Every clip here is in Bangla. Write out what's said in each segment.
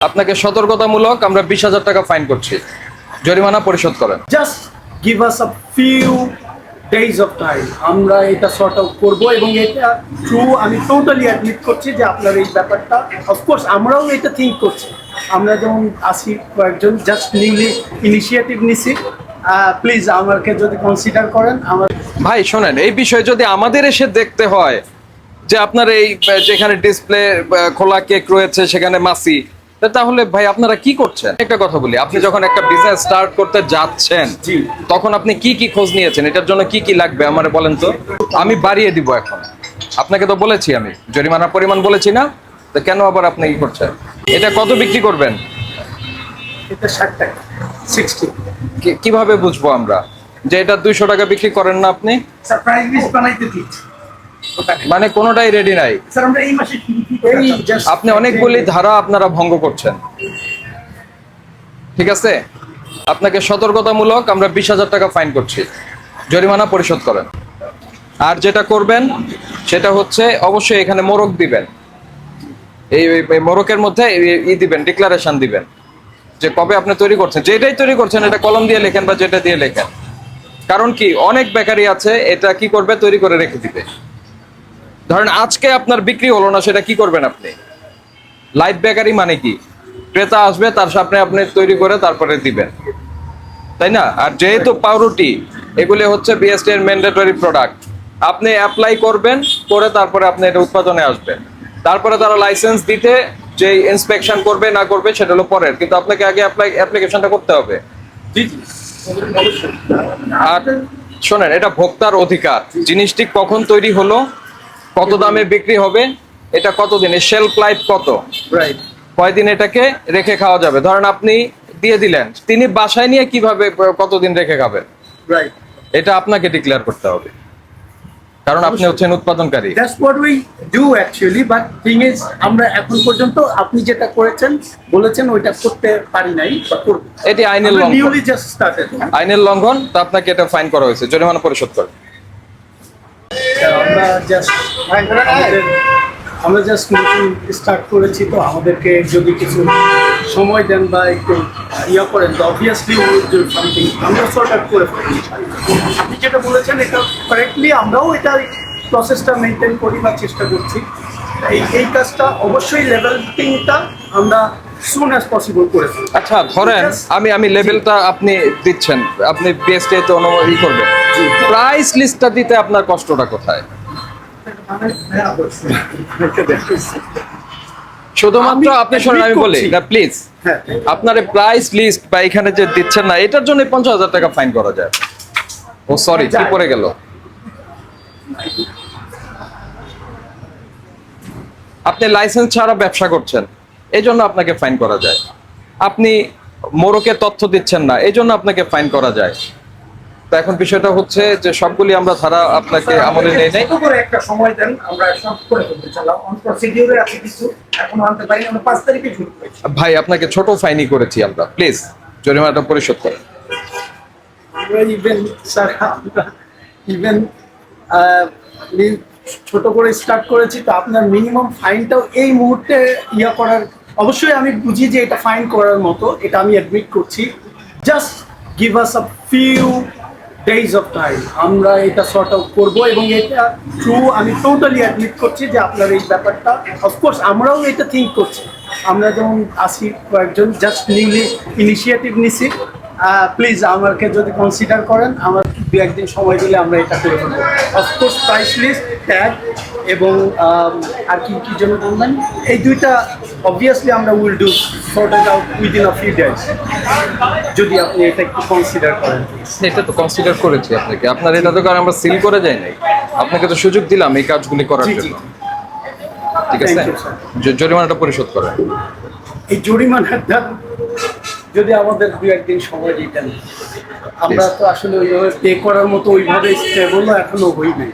আপনাকে সতর্কতামূলক আমরা বিশ হাজার টাকা ফাইন করছি। জরিমানা পরিশোধ করেন। Just give us a few days of time আমরা এটা সর্ট আউট করব এবং এটা ট্রু আমি টোটালি অ্যাডমিট করছি যে আপনার এই ব্যাপারটা। অফকোর্স আমরাও এটা থিঙ্ক করছি। আমরা যেমন আসি কয়েকজন জাস্ট নিউলি ইনিশিয়েটিভ নিছি। প্লিজ আমাকে যদি কনসিডার করেন আমার ভাই শোনেন এই বিষয়ে যদি আমাদের এসে দেখতে হয় যে আপনার এই যেখানে ডিসপ্লে খোলা কেক রয়েছে সেখানে মাসি তাহলে ভাই আপনারা কি করছেন? একটা কথা বলি আপনি যখন একটা বিজনেস স্টার্ট করতে যাচ্ছেন তখন আপনি কি কি খোঁজ নিয়েছেন? এটার জন্য কি কি লাগবে আমার বলেন তো? আমি বাড়িয়ে দিব এখন। আপনাকে তো বলেছি আমি জরিমানার পরিমাণ বলেছি না তো কেন আবার আপনি কি করছেন? এটা কত বিক্রি করবেন? এটা ষাট টাকা সিক্সটি কীভাবে বুঝব আমরা? যে এটা দুইশো টাকা বিক্রি করেন না আপনি? সারপ্রাইজ বানাইতে দিচ্ছি। মানে কোনোটাই রেডি নাই। স্যার আমরা এই মাসে এই just আপনি অনেকগুলি ধারা আপনারা ভঙ্গ করছেন। ঠিক আছে? আপনাকে সতর্কতামূলক আমরা বিশ হাজার টাকা ফাইন করছি। জরিমানা পরিশোধ করেন। আর যেটা করবেন সেটা হচ্ছে অবশ্যই এখানে মোরগ দিবেন। এই মোরকের মধ্যে ই দিবেন ডিক্লারেশন দিবেন। যে কবে আপনি তৈরি করছেন যেটাই তৈরি করছেন এটা কলম দিয়ে লেখেন বা যেটা দিয়ে লেখেন। কারণ কি অনেক বেকারি আছে এটা কি করবে? তৈরি করে রেখে দিবে। ধরেন আজকে আপনার বিক্রি হলো না সেটা কি করবেন আপনি? লাইভ বেকারি মানে কি? ক্রেতা আসবে তার সামনে আপনি তৈরি করে তারপরে দিবেন। তাই না? আর যেহেতু পাউরুটি এগুলি হচ্ছে বিএসটি এর ম্যান্ডেটরি প্রোডাক্ট আপনি অ্যাপ্লাই করবেন করে তারপরে আপনি এটা উৎপাদনে আসবেন। তারপরে তারা লাইসেন্স দিতে যে ইন্সপেকশন করবে না করবে সেটা হলো পরের। কিন্তু আপনাকে আগে অ্যাপ্লাই অ্যাপ্লিকেশনটা করতে হবে। জি জি। আর শোনেন এটা ভোক্তার অধিকার। জিনিসটি কখন তৈরি হলো কত দামে বিক্রি হবে? এটা কতদিন শেলফ লাইফ কত? রাইট কয়দিন এটাকে রেখে খাওয়া যাবে? ধরেন আপনি দিয়ে দিলেন তিনি বাসায় নিয়ে কীভাবে কতদিন রেখে খাবেন? এটা আপনাকে ডিক্লেয়ার করতে হবে। কারণ আপনি হচ্ছেন উৎপাদনকারী। That's what we do actually but thing is আমরা এখন পর্যন্ত আপনি যেটা করেছেন বলেছেন ওইটা করতে পারি নাই বা করব। এটি আইনের লঙ্ঘন। নিউলি জাস্ট স্টার্টেড আইনের লঙ্ঘন তা আপনাকে এটা ফাইন করা হয়েছে জরিমানা পরিশোধ করে আমরা জাস্ট আমরা জাস্ট নতুন স্টার্ট করেছি তো আমাদেরকে যদি কিছু সময় দেন বা একটু ইয়ে করেন তো অবভিয়াসলি সামথিং আমরা সর্ট আউট করে ফেলি আপনি যেটা বলেছেন এটা কারেক্টলি আমরাও এটা প্রসেসটা মেনটেন করি বা চেষ্টা করছি। এই এই কাজটা অবশ্যই লেভেলটিংটা আমরা সুন অ্যাজ পসিবল করে আচ্ছা ধরেন আমি আমি লেভেলটা আপনি দিচ্ছেন আপনি বিএসটি তে অনুমতি করবেন। প্রাইস লিস্টটা দিতে আপনার কষ্টটা কোথায়? শুধুমাত্র আপনি শোনেন আমি বলি না প্লিজ হ্যাঁ। আপনার প্রাইস লিস্ট বা এখানে যে দিচ্ছেন না এটার জন্য পঞ্চাশ হাজার টাকা ফাইন করা যায়। ও সরি কি যায়। পড়ে গেল। আপনি লাইসেন্স ছাড়া ব্যবসা করছেন এই জন্য আপনাকে ফাইন করা যায়। আপনি মোরকে তথ্য দিচ্ছেন না এই জন্য আপনাকে ফাইন করা যায়। তো এখন বিষয়টা হচ্ছে যে সবগুলি আমরা ধারা আপনাকে আমলে নেই। নাই করে একটা সময় দেন আমরা সব করে ফেলতে চালাম অন প্রসিডিউরে আছে কিছু এখনও আনতে পারি আমরা পাঁচ তারিখে শুরু করেছি। ভাই আপনাকে ছোট ফাইনই করেছি আমরা প্লিজ জরিমানাটা পরিশোধ করেন। আমরা ইভেন স্যার আমরা ইভেন ছোট করে স্টার্ট করেছি তো আপনার মিনিমাম ফাইনটাও এই মুহূর্তে ইয়া করার অবশ্যই আমি বুঝি যে এটা ফাইন করার মতো এটা আমি অ্যাডমিট করছি। Just give us a few days of time আমরা এটা সর্ট আউট করব এবং এটা ট্রু আমি টোটালি অ্যাডমিট করছি যে আপনার এই ব্যাপারটা। অফকোর্স আমরাও এটা থিঙ্ক করছি। আমরা যেমন আসি কয়েকজন জাস্ট নিউলি ইনিশিয়েটিভ নিছি। প্লিজ আমাকে যদি কনসিডার করেন, আমার দু একদিন সময় দিলে আমরা এটা করে ফেলব। অফকোর্স প্রাইস লিস্ট ট্যাগ এবং আর কি কি জন্য বলবেন এই দুইটা অবভিয়াসলি আমরা will do sort it out within a few days যদি আপনি এটা একটু কনসিডার করেন। এটা তো কনসিডার করেছি আপনাকে। আপনার এটা তো কারণ আমরা সিল করে যাই নাই। আপনাকে তো সুযোগ দিলাম এই কাজগুলি করার। জন্য। ঠিক আছে? জরিমানাটা পরিশোধ করেন। এই জরিমানাটা যদি আমাদের দু একদিন সময় দিতেন। আমরা তো আসলে ওইভাবে পে করার মতো ওইভাবে স্টেবলও এখনও হই নাই।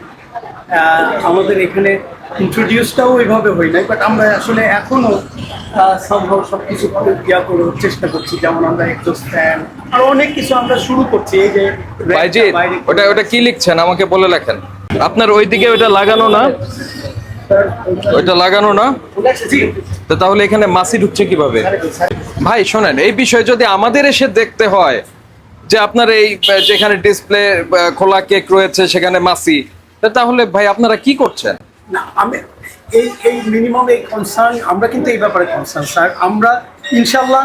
আমাদের এখানে ইন্ট্রোডিউসটাও ওইভাবে হই নাই বাট আমরা আসলে এখনও সম্ভব সব কিছু ইয়া করার চেষ্টা করছি। যেমন আমরা একটু স্ট্যান্ড আর অনেক কিছু আমরা শুরু করছি এই যে ওটা ওটা কি লিখছেন? আমাকে বলে লেখেন। আপনার ওইদিকে ওইটা লাগানো না? ওইটা লাগানো না? তো তাহলে এখানে মাছি ঢুকছে কীভাবে? ভাই শোনেন এই বিষয়ে যদি আমাদের এসে দেখতে হয় যে আপনার এই যেখানে ডিসপ্লে খোলা কেক রয়েছে সেখানে মাছি তো তাহলে ভাই আপনারা কি করছেন? না, আমি এই এই মিনিমাম এই কনসার্ন আমরা কিন্তু এই ব্যাপারে কনসার্ন স্যার আমরা ইনশাল্লাহ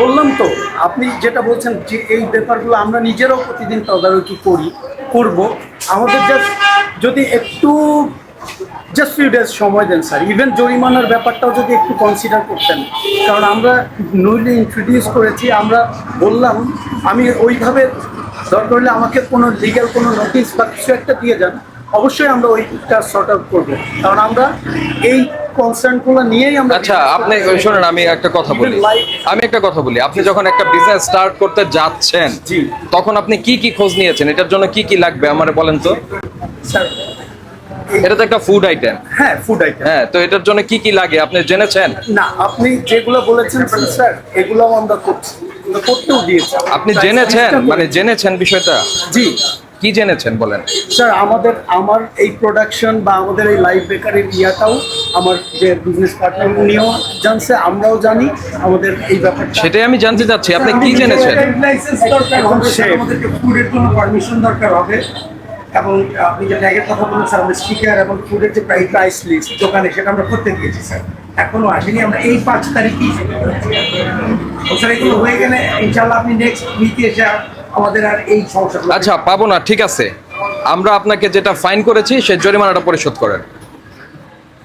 বললাম তো, আপনি যেটা বলছেন যে এই ব্যাপারগুলো আমরা নিজেরাও প্রতিদিন তদারকি করি, করব। আমাদের জাস্ট যদি একটু জাস্ট ফিউ ডেজ সময় দেন স্যার ইভেন জরিমানার ব্যাপারটাও যদি একটু কনসিডার করতেন। কারণ আমরা নইলে ইন্ট্রোডিউস করেছি, আমরা বললাম, আমি ওইভাবে দরকার হলে আমাকে কোনো লিগ্যাল কোনো নোটিশ বা কিছু একটা দিয়ে যান অবশ্যই আমরা ওইটা সর্ট আউট করব। কারণ আমরা এই কনসার্নগুলো নিয়েই আমরা আচ্ছা আপনি শোনেন আমি একটা কথা বলি। আমি একটা কথা বলি। আপনি যখন একটা বিজনেস স্টার্ট করতে যাচ্ছেন জি। তখন আপনি কি কি খোঁজ নিয়েছেন? এটার জন্য কি কি লাগবে আমার বলেন তো? স্যার এটা তো একটা ফুড আইটেম হ্যাঁ ফুড আইটেম হ্যাঁ তো এটার জন্য কি কি লাগে? আপনি জেনেছেন? না আপনি যেগুলো বলেছেন স্যার আমরা করছি। করতেও দিয়েছি। আপনি জেনেছেন? মানে জেনেছেন বিষয়টা? জি। কি জেনেছেন বলেন? স্যার আমাদের আমার এই প্রোডাকশন বা আমাদের এই লাইফ বেকারের ইয়াটাও আমার যে বিজনেস পার্টনার উনিও জানছে আমরাও জানি আমাদের এই ব্যাপারটা। সেটাই আমি জানতে চাচ্ছি। আপনি কি জেনেছেন? লাইসেন্স দরকার হবে স্যার আমাদেরকে ফুডের জন্য পারমিশন দরকার হবে। এবং আপনি যে ট্যাগের কথা বলেন স্যার আমাদের স্টিকার এবং ফুডের যে প্রাইস প্রাইস লিস্ট দোকানে সেটা আমরা করতে দিয়েছি স্যার। এখনও আসেনি আমরা এই পাঁচ তারিখই স্যার এগুলো হয়ে গেলে ইনশাল্লাহ আপনি নেক্সট উইকে এসে আমাদের আর এই সমস্যাগুলো আচ্ছা পাবো না ঠিক আছে। আমরা আপনাকে যেটা ফাইন করেছি সে জরিমানাটা পরিশোধ করেন।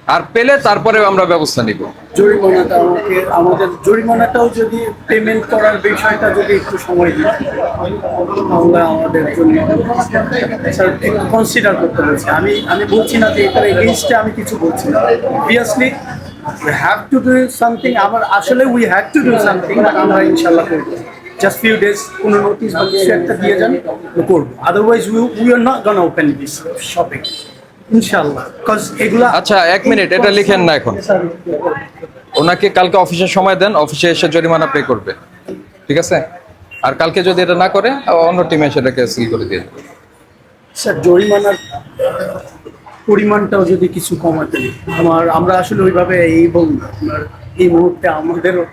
আর পেলে তারপরে আমরা ব্যবস্থা নিব। জরিমানাটা আমাকে আমাদের জরিমানাটাও যদি পেমেন্ট করার বিষয়টা যদি একটু সময় দিই তাহলে আমাদের জন্য স্যার একটু কনসিডার করতে বলছি আমি আমি বলছি না যে এটার এগেনস্টে আমি কিছু বলছি না। Obviously have to do something আমার আসলে we have to do something আমরা করব। জাস্ট ফিউ ডেজ কোনো নোটিস বা কিছু একটা দিয়ে যান করব। Otherwise we we are not gonna open this shopping cause এগুলা আচ্ছা এক মিনিট এটা লিখেন না এখন। ওনাকে কালকে অফিসের সময় দেন অফিসে এসে জরিমানা পে করবে। ঠিক আছে? আর কালকে যদি এটা না করে অন্য টিমে সেটাকে সিল করে দিয়ে স্যার জরিমানার পরিমাণটাও যদি কিছু কমাতেন আমার আমরা আসলে ওইভাবে এই বলুন আপনার এই মুহূর্তে আমাদেরও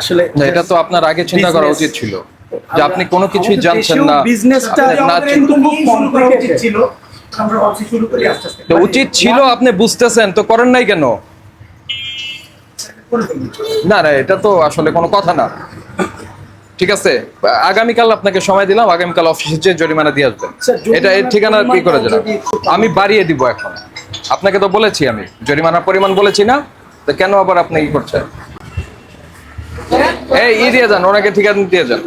আসলে এটা তো আপনার আগে চিন্তা করা উচিত ছিল যে আপনি কোনো কিছুই আমাদের জানছেন না। আপনি না কিন্তু ছিল। আমরা ভাবছি শুরু করি আস্তে আস্তে। উচিত ছিল আপনি বুঝতেছেন তো করেন নাই কেন? না না এটা তো আসলে কোনো কথা না। ঠিক আছে? আগামীকাল আপনাকে সময় দিলাম আগামীকাল অফিসে যে জরিমানা দিয়ে আসবেন। এটা এর ঠিকানা কি করে দিলাম আমি বাড়িয়ে দিব এখন। আপনাকে তো বলেছি আমি জরিমানার পরিমাণ বলেছি না তো কেন আবার আপনি কি করছেন? এই ই দিয়ে যান ওনাকে ঠিকানা দিয়ে যান।